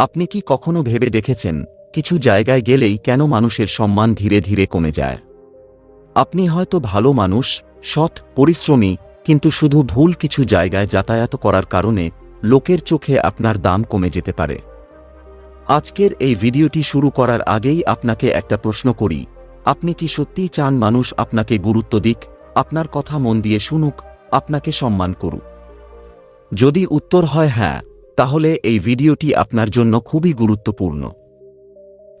আপনি কি কখনো ভেবে দেখেছেন, কিছু জায়গায় গেলেই কেন মানুষের সম্মান ধীরে ধীরে কমে যায়? আপনি হয়তো ভালো মানুষ, সৎ, পরিশ্রমী, কিন্তু শুধু ভুল কিছু জায়গায় যাতায়াত করার কারণে লোকের চোখে আপনার দাম কমে যেতে পারে। আজকের এই ভিডিওটি শুরু করার আগেই আপনাকে একটা প্রশ্ন করি, আপনি কি সত্যিই চান মানুষ আপনাকে গুরুত্ব দিক, আপনার কথা মন দিয়ে শুনুক, আপনাকে সম্মান করুক? যদি উত্তর হয় হ্যাঁ তাহলে এই ভিডিওটি আপনার জন্য খুবই গুরুত্বপূর্ণ।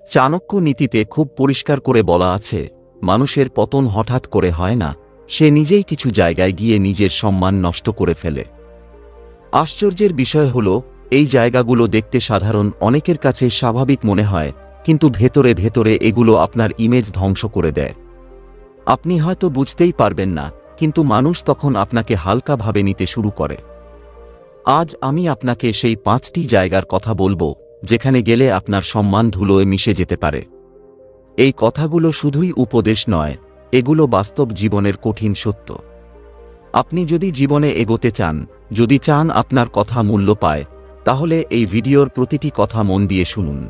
চাণক্য নীতিতে খুব পরিষ্কার করে বলা আছে, মানুষের পতন হঠাৎ করে হয় না, সে নিজেই কিছু জায়গায় গিয়ে নিজের সম্মান নষ্ট করে ফেলে। আশ্চর্যের বিষয় হল, এই জায়গাগুলো দেখতে সাধারণ, অনেকের কাছে স্বাভাবিক মনে হয়, কিন্তু ভেতরে ভেতরে এগুলো আপনার ইমেজ ধ্বংস করে দেয়। আপনি হয়তো বুঝতেই পারবেন না, কিন্তু মানুষ তখন আপনাকে হালকাভাবে নিতে শুরু করে। আজ আমি আপনাকে সেই পাঁচটি জায়গার কথা বলব, যেখানে গেলে আপনার সম্মান ধুলোয় মিশে যেতে পারে। এই কথাগুলো শুধুই উপদেশ নয়, এগুলো বাস্তব জীবনের কঠিন সত্য। আপনি যদি জীবনে এগোতে চান, যদি চান আপনার কথা মূল্য পায়, তাহলে এই ভিডিওর প্রতিটি কথা মন দিয়ে শুনুন।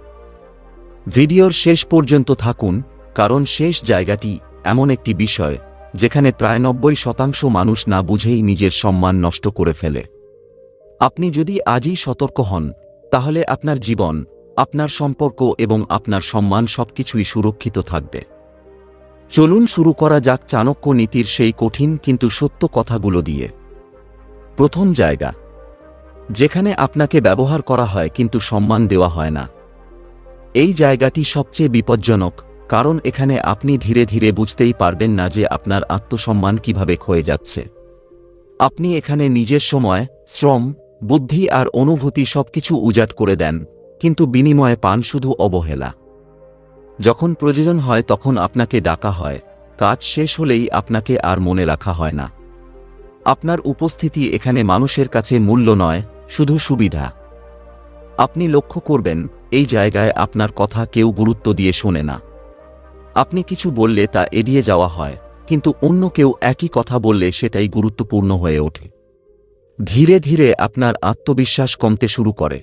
ভিডিওর শেষ পর্যন্ত থাকুন, কারণ শেষ জায়গাটি এমন একটি বিষয়, যেখানে প্রায় নব্বই শতাংশ মানুষ না বুঝেই নিজের সম্মান নষ্ট করে ফেলে। আপনি যদি আজই সতর্ক হন, তাহলে আপনার জীবন, আপনার সম্পর্ক এবং আপনার সম্মান সবকিছুই সুরক্ষিত থাকবে। চলুন শুরু করা যাক চাণক্য নীতির সেই কঠিন কিন্তু সত্য কথাগুলো দিয়ে। প্রথম জায়গা, যেখানে আপনাকে ব্যবহার করা হয় কিন্তু সম্মান দেওয়া হয় না। এই জায়গাটি সবচেয়ে বিপজ্জনক, কারণ এখানে আপনি ধীরে ধীরে বুঝতেই পারবেন না যে আপনার আত্মসম্মান কীভাবে ক্ষয়ে যাচ্ছে। আপনি এখানে নিজের সময়, শ্রম বুদ্ধি আর অনুভূতি সবকিছু উজাট করে দেন, কিন্তু বিনিময়ে পান শুধু অবহেলা। যখন প্রয়োজন হয় তখন আপনাকে ডাকা হয়, কাজ শেষ হলেই আপনাকে আর মনে রাখা হয় না। আপনার উপস্থিতি এখানে মানুষের কাছে মূল্য নয়, শুধু সুবিধা। আপনি লক্ষ্য করবেন, এই জায়গায় আপনার কথা কেউ গুরুত্ব দিয়ে শোনে না। আপনি কিছু বললে তা এড়িয়ে যাওয়া হয়, কিন্তু অন্য কেউ একই কথা বললে সেটাই গুরুত্বপূর্ণ হয়ে ওঠে। ধীরে ধীরে আপনার আত্মবিশ্বাস কমতে শুরু করে।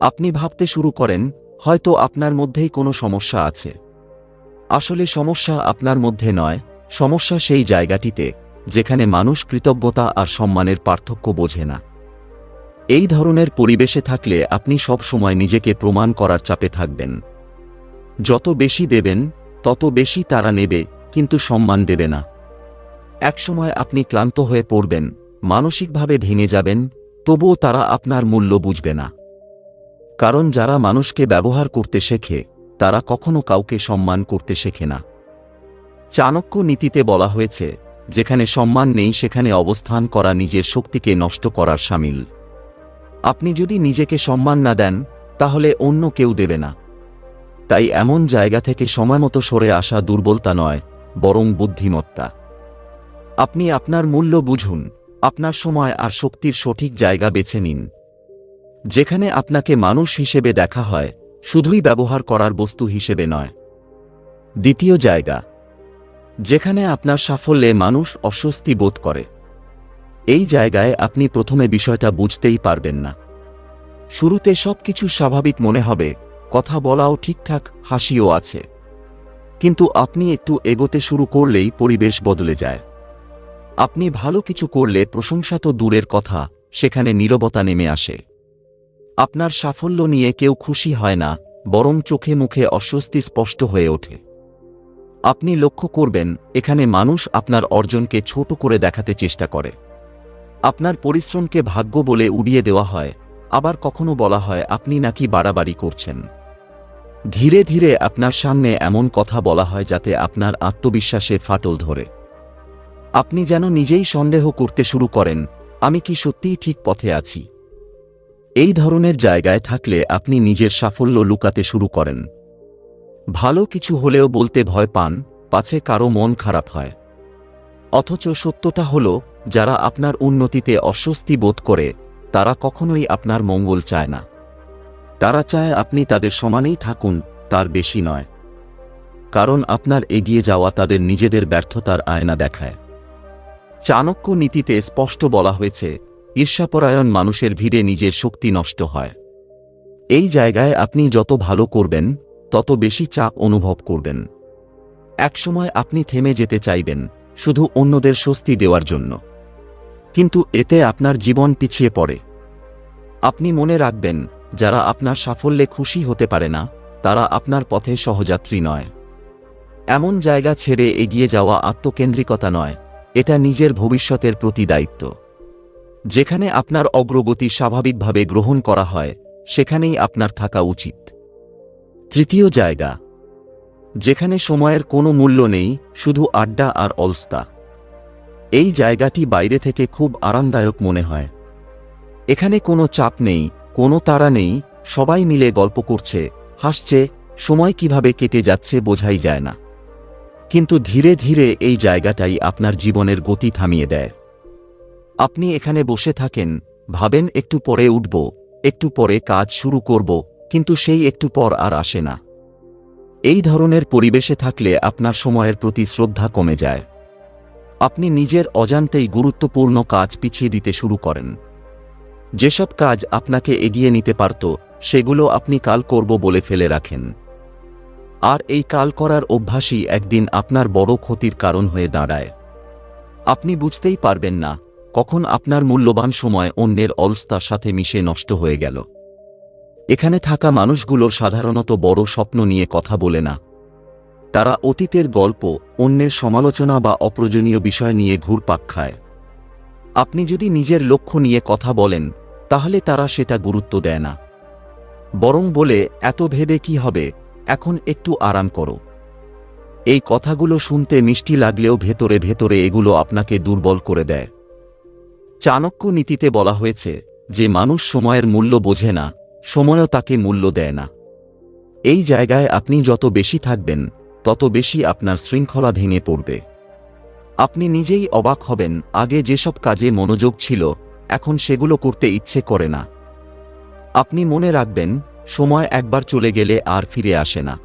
আপনি ভাবতে শুরু করেন, হয়তো আপনার মধ্যেই কোনো সমস্যা আছে। আসলে সমস্যা আপনার মধ্যে নয়, সমস্যা সেই জায়গাটিতে, যেখানে মানুষ কৃতজ্ঞতা আর সম্মানের পার্থক্য বোঝে না। এই ধরনের পরিবেশে থাকলে আপনি সব সময় নিজেকে প্রমাণ করার চাপে থাকবেন। যত বেশি দেবেন, তত বেশি তারা নেবে, কিন্তু সম্মান দেবে না। একসময় আপনি ক্লান্ত হয়ে পড়বেন মানসিকভাবে ভেঙে যাবেন, তবুও তারা আপনার মূল্য বুঝবে না। কারণ যারা মানুষকে ব্যবহার করতে শেখে, তারা কখনো কাউকে সম্মান করতে শেখে না। চাণক্য নীতিতে বলা হয়েছে, যেখানে সম্মান নেই, সেখানে অবস্থান করা নিজের শক্তিকে নষ্ট করার সামিল। আপনি যদি নিজেকে সম্মান না দেন, তাহলে অন্য কেউ দেবে না। তাই এমন জায়গা থেকে সময়মতো সরে আসা দুর্বলতা নয়, বরং বুদ্ধিমত্তা। আপনি আপনার মূল্য বুঝুন আপনার সময় আর শক্তির সঠিক জায়গা বেছে নিন। যেখানে আপনাকে মানুষ হিসেবে দেখা হয়, শুধুই ব্যবহার করার বস্তু হিসেবে নয়। দ্বিতীয় জায়গা, যেখানে আপনার সাফল্যে মানুষ অস্বস্তি বোধ করে। এই জায়গায় আপনি প্রথমে বিষয়টা বুঝতেই পারবেন না। শুরুতে সবকিছু স্বাভাবিক মনে হবে, কথা বলাও ঠিকঠাক, হাসিও আছে। কিন্তু আপনি একটু এগোতে শুরু করলেই পরিবেশ বদলে যায়। আপনি ভালো কিছু করলে প্রশংসা তো দূরের কথা, সেখানে নীরবতা নেমে আসে। আপনার সাফল্য নিয়ে কেউ খুশি হয় না, বরং চোখে মুখে অস্বস্তি স্পষ্ট হয়ে ওঠে। আপনি লক্ষ্য করবেন, এখানে মানুষ আপনার অর্জনকে ছোট করে দেখাতে চেষ্টা করে। আপনার পরিশ্রমকে ভাগ্য বলে উড়িয়ে দেওয়া হয়, আবার কখনো বলা হয় আপনি নাকি বাড়াবাড়ি করছেন। ধীরে ধীরে আপনার সামনে এমন কথা বলা হয় যাতে আপনার আত্মবিশ্বাসে ফাটল ধরে। আপনি যেন নিজেই সন্দেহ করতে শুরু করেন, আমি কি সত্যিই ঠিক পথে আছি? এই ধরনের জায়গায় থাকলে আপনি নিজের সাফল্য লুকাতে শুরু করেন। ভালো কিছু হলেও বলতে ভয় পান, পাছে কারও মন খারাপ হয়। অথচ সত্যটা হল, যারা আপনার উন্নতিতে অস্বস্তি বোধ করে, তারা কখনোই আপনার মঙ্গল চায় না। তারা চায় আপনি তাদের সমানেই থাকুন, তার বেশি নয়। কারণ আপনার এগিয়ে যাওয়া তাদের নিজেদের ব্যর্থতার আয়না দেখায়। চাণক্য নীতিতে স্পষ্ট বলা হয়েছে, ঈর্ষাপরায়ণ মানুষের ভিড়ে নিজের শক্তি নষ্ট হয়। এই জায়গায় আপনি যত ভালো করবেন, তত বেশি চাপ অনুভব করবেন। একসময় আপনি থেমে যেতে চাইবেন, শুধু অন্যদের স্বস্তি দেওয়ার জন্য। কিন্তু এতে আপনার জীবন পিছিয়ে পড়ে। আপনি মনে রাখবেন, যারা আপনার সাফল্যে খুশি হতে পারে না, তারা আপনার পথে সহযাত্রী নয়। এমন জায়গা ছেড়ে এগিয়ে যাওয়া আত্মকেন্দ্রিকতা নয় এটা নিজের ভবিষ্যতের প্রতি দায়িত্ব। যেখানে আপনার অগ্রগতি স্বাভাবিকভাবে গ্রহণ করা হয়, সেখানেই আপনার থাকা উচিত। তৃতীয় জায়গা, যেখানে সময়ের কোনো মূল্য নেই, শুধু আড্ডা আর অলস্তা। এই জায়গাটি বাইরে থেকে খুব আরামদায়ক মনে হয়। এখানে কোনো চাপ নেই, কোনো তাড়া নেই, সবাই মিলে গল্প করছে, হাসছে, সময় কীভাবে কেটে যাচ্ছে বোঝাই যায় না। কিন্তু ধীরে ধীরে এই জায়গাটাই আপনার জীবনের গতি থামিয়ে দেয়। আপনি এখানে বসে থাকেন, ভাবেন একটু পরে উঠব, একটু পরে কাজ শুরু করব, কিন্তু সেই একটু পর আর আসে না। এই ধরনের পরিবেশে থাকলে আপনার সময়ের প্রতি শ্রদ্ধা কমে যায়। আপনি নিজের অজান্তেই গুরুত্বপূর্ণ কাজ পিছিয়ে দিতে শুরু করেন। যেসব কাজ আপনাকে এগিয়ে নিতে পারত, সেগুলো আপনি কাল করব বলে ফেলে রাখেন। আর এই কাল করার অভ্যাসই একদিন আপনার বড় ক্ষতির কারণ হয়ে দাঁড়ায়। আপনি বুঝতেই পারবেন না, কখন আপনার মূল্যবান সময় অন্যের অলস্তার সাথে মিশে নষ্ট হয়ে গেল। এখানে থাকা মানুষগুলোর সাধারণত বড় স্বপ্ন নিয়ে কথা বলে না। তারা অতীতের গল্প, অন্যের সমালোচনা বা অপ্রয়োজনীয় বিষয় নিয়ে ঘুরপাক খায়। আপনি যদি নিজের লক্ষ্য নিয়ে কথা বলেন, তাহলে তারা সেটা গুরুত্ব দেয় না। বরং বলে, এত ভেবে কি হবে? এখন একটু আরাম করো। এই কথাগুলো শুনতে মিষ্টি লাগলেও ভেতরে ভেতরে এগুলো আপনাকে দুর্বল করে দেয়। চাণক্য নীতিতে বলা হয়েছে যে মানুষ সময়ের মূল্য বোঝে না, সময়ও তাকে মূল্য দেয় না। এই জায়গায় আপনি যত বেশি থাকবেন, তত বেশি আপনার শৃঙ্খলা ভেঙে পড়বে। আপনি নিজেই অবাক হবেন, আগে যেসব কাজে মনোযোগ ছিল, এখন সেগুলো করতে ইচ্ছে করে না। আপনি মনে রাখবেন সময় একবার চলে গেলে আর ফিরে আসে না।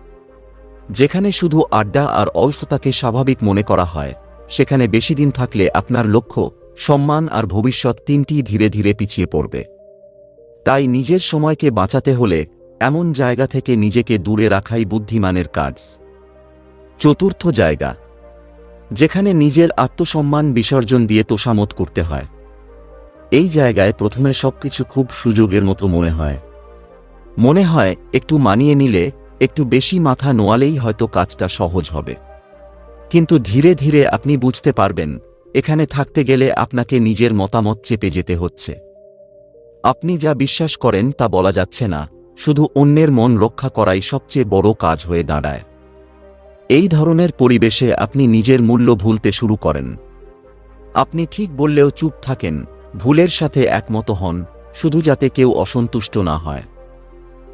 যেখানে শুধু আড্ডা আর অলসতাকে স্বাভাবিক মনে করা হয়, সেখানে বেশি দিন থাকলে আপনার লক্ষ্য, সম্মান আর ভবিষ্যৎ তিনটি ধীরে ধীরে পিছিয়ে পড়বে। তাই নিজের সময়কে বাঁচাতে হলে এমন জায়গা থেকে নিজেকে দূরে রাখাই বুদ্ধিমানের কাজ। চতুর্থ জায়গা, যেখানে নিজের আত্মসম্মান বিসর্জন দিয়ে তোষামত করতে হয়। এই জায়গায় প্রথমে সবকিছু খুব সুযোগের মতো মনে হয়। মনে হয়, একটু মানিয়ে নিলে, একটু বেশি মাথা নোয়ালেই হয়তো কাজটা সহজ হবে। কিন্তু ধীরে ধীরে আপনি বুঝতে পারবেন, এখানে থাকতে গেলে আপনাকে নিজের মতামত চেপে যেতে হচ্ছে। আপনি যা বিশ্বাস করেন তা বলা যাচ্ছে না, শুধু অন্যের মন রক্ষা করাই সবচেয়ে বড় কাজ হয়ে দাঁড়ায়। এই ধরনের পরিবেশে আপনি নিজের মূল্য ভুলতে শুরু করেন। আপনি ঠিক বললেও চুপ থাকেন, ভুলের সাথে একমত হন, শুধু যাতে কেউ অসন্তুষ্ট না হয়।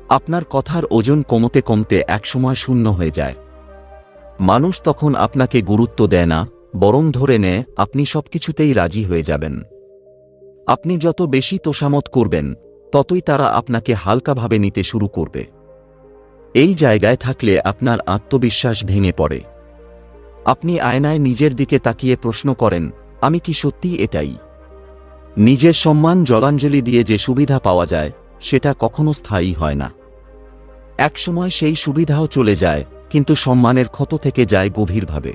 আপনার কথার ওজন কমতে কমতে একসময় শূন্য হয়ে যায়। মানুষ তখন আপনাকে গুরুত্ব দেয় না, বরং ধরে নেয় আপনি সবকিছুতেই রাজি হয়ে যাবেন। আপনি যত বেশি তোষামত করবেন, ততই তারা আপনাকে হালকাভাবে নিতে শুরু করবে। এই জায়গায় থাকলে আপনার আত্মবিশ্বাস ভেঙে পড়ে। আপনি আয়নায় নিজের দিকে তাকিয়ে প্রশ্ন করেন, আমি কি সত্যি এটাই? নিজের সম্মান জলাঞ্জলি দিয়ে যে সুবিধা পাওয়া যায় সেটা কখনো স্থায়ী হয় না। একসময় সেই সুবিধাও চলে যায়, কিন্তু সম্মানের ক্ষত থেকে যায় গভীরভাবে।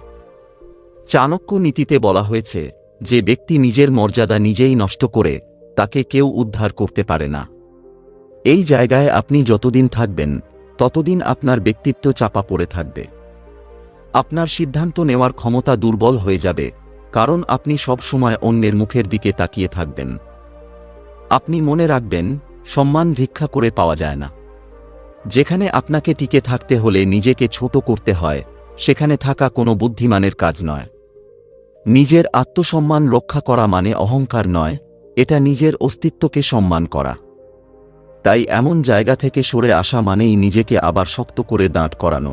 চাণক্য নীতিতে বলা হয়েছে যে ব্যক্তি নিজের মর্যাদা নিজেই নষ্ট করে, তাকে কেউ উদ্ধার করতে পারে না। এই জায়গায় আপনি যতদিন থাকবেন, ততদিন আপনার ব্যক্তিত্ব চাপা পড়ে থাকবে। আপনার সিদ্ধান্ত নেওয়ার ক্ষমতা দুর্বল হয়ে যাবে, কারণ আপনি সব সময় অন্যের মুখের দিকে তাকিয়ে থাকবেন। আপনি মনে রাখবেন সম্মান ভিক্ষা করে পাওয়া যায় না। যেখানে আপনাকে টিকে থাকতে হলে নিজেকে ছোট করতে হয়, সেখানে থাকা কোনো বুদ্ধিমানের কাজ নয়। নিজের আত্মসম্মান রক্ষা করা মানে অহংকার নয়, এটা নিজের অস্তিত্বকে সম্মান করা। তাই এমন জায়গা থেকে সরে আসা মানেই নিজেকে আবার শক্ত করে দাঁড় করানো।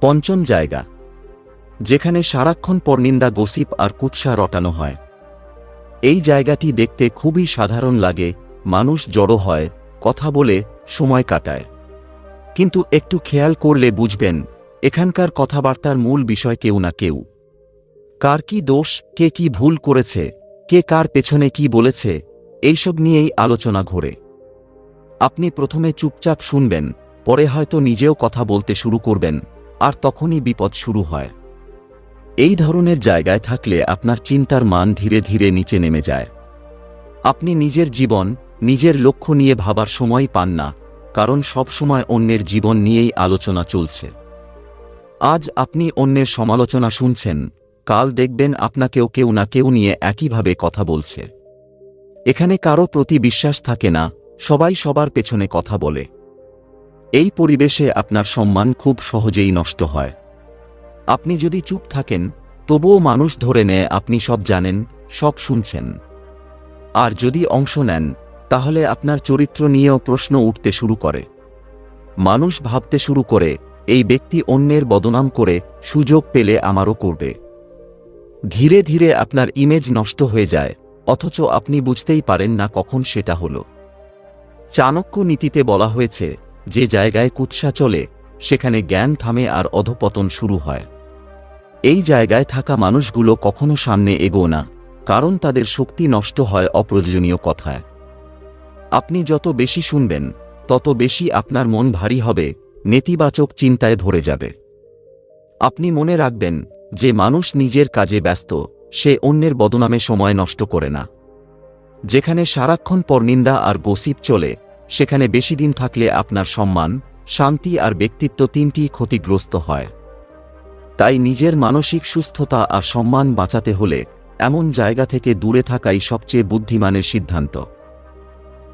পঞ্চম জায়গা, যেখানে সারাক্ষণ পরনিন্দা, গসিপ আর কুৎসা রটানো হয়। এই জায়গাটি দেখতে খুবই সাধারণ লাগে মানুষ জড়ো হয়, কথা বলে, সময় কাটায়। কিন্তু একটু খেয়াল করলে বুঝবেন, এখানকার কথাবার্তার মূল বিষয় কেউ না কেউ। কার কি দোষ, কে কি ভুল করেছে, কে কার পেছনে কি বলেছে, এইসব নিয়েই আলোচনা ঘোরে। আপনি প্রথমে চুপচাপ শুনবেন, পরে হয়তো নিজেও কথা বলতে শুরু করবেন, আর তখনই বিপদ শুরু হয়। এই ধরনের জায়গায় থাকলে আপনার চিন্তার মান ধীরে ধীরে নিচে নেমে যায়। আপনি নিজের জীবন নিজের লক্ষ্য নিয়ে ভাবার সময় পান না, কারণ সবসময় অন্যের জীবন নিয়েই আলোচনা চলছে। আজ আপনি অন্যের সমালোচনা শুনছেন, কাল দেখবেন আপনাকেও কেউ না কেউ নিয়ে একইভাবে কথা বলছে। এখানে কারও প্রতি বিশ্বাস থাকে না, সবাই সবার পেছনে কথা বলে। এই পরিবেশে আপনার সম্মান খুব সহজেই নষ্ট হয়। আপনি যদি চুপ থাকেন, তবুও মানুষ ধরে নেয় আপনি সব জানেন, সব শুনছেন। আর যদি অংশ নেন তাহলে আপনার চরিত্র নিয়েও প্রশ্ন উঠতে শুরু করে। মানুষ ভাবতে শুরু করে, এই ব্যক্তি অন্যের বদনাম করে সুযোগ পেলে আমারও করবে। ধীরে ধীরে আপনার ইমেজ নষ্ট হয়ে যায়, অথচ আপনি বুঝতেই পারেন না কখন সেটা হলো। চাণক্য নীতিতে বলা হয়েছে, যে জায়গায় কুৎসা চলে, সেখানে জ্ঞান থামে আর অধপতন শুরু হয়। এই জায়গায় থাকা মানুষগুলো কখনো সামনে এগো না, কারণ তাদের শক্তি নষ্ট হয় অপ্রয়োজনীয় কথায়। আপনি যত বেশি শুনবেন, তত বেশি আপনার মন ভারী হবে, নেতিবাচক চিন্তায় ভরে যাবে। আপনি মনে রাখবেন যে মানুষ নিজের কাজে ব্যস্ত, সে অন্যের বদনামে সময় নষ্ট করে না। যেখানে সারাক্ষণ পরনিন্দা আর গসিপ চলে, সেখানে বেশি দিন থাকলে আপনার সম্মান, শান্তি আর ব্যক্তিত্ব তিনটিই ক্ষতিগ্রস্ত হয়। তাই নিজের মানসিক সুস্থতা আর সম্মান বাঁচাতে হলে এমন জায়গা থেকে দূরে থাকাই সবচেয়ে বুদ্ধিমানের সিদ্ধান্ত।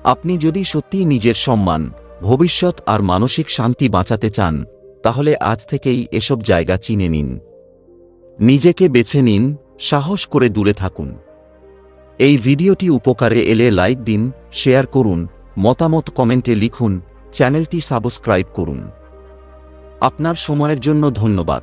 আপনি যদি সত্যিই নিজের সম্মান, ভবিষ্যৎ আর মানসিক শান্তি বাঁচাতে চান, তাহলে আজ থেকেই এসব জায়গা চিনে নিন। নিজেকে বেছে নিন, সাহস করে দূরে থাকুন। এই ভিডিওটি উপকারে এলে লাইক দিন, শেয়ার করুন, মতামত কমেন্টে লিখুন, চ্যানেলটি সাবস্ক্রাইব করুন। আপনার সময়ের জন্য ধন্যবাদ।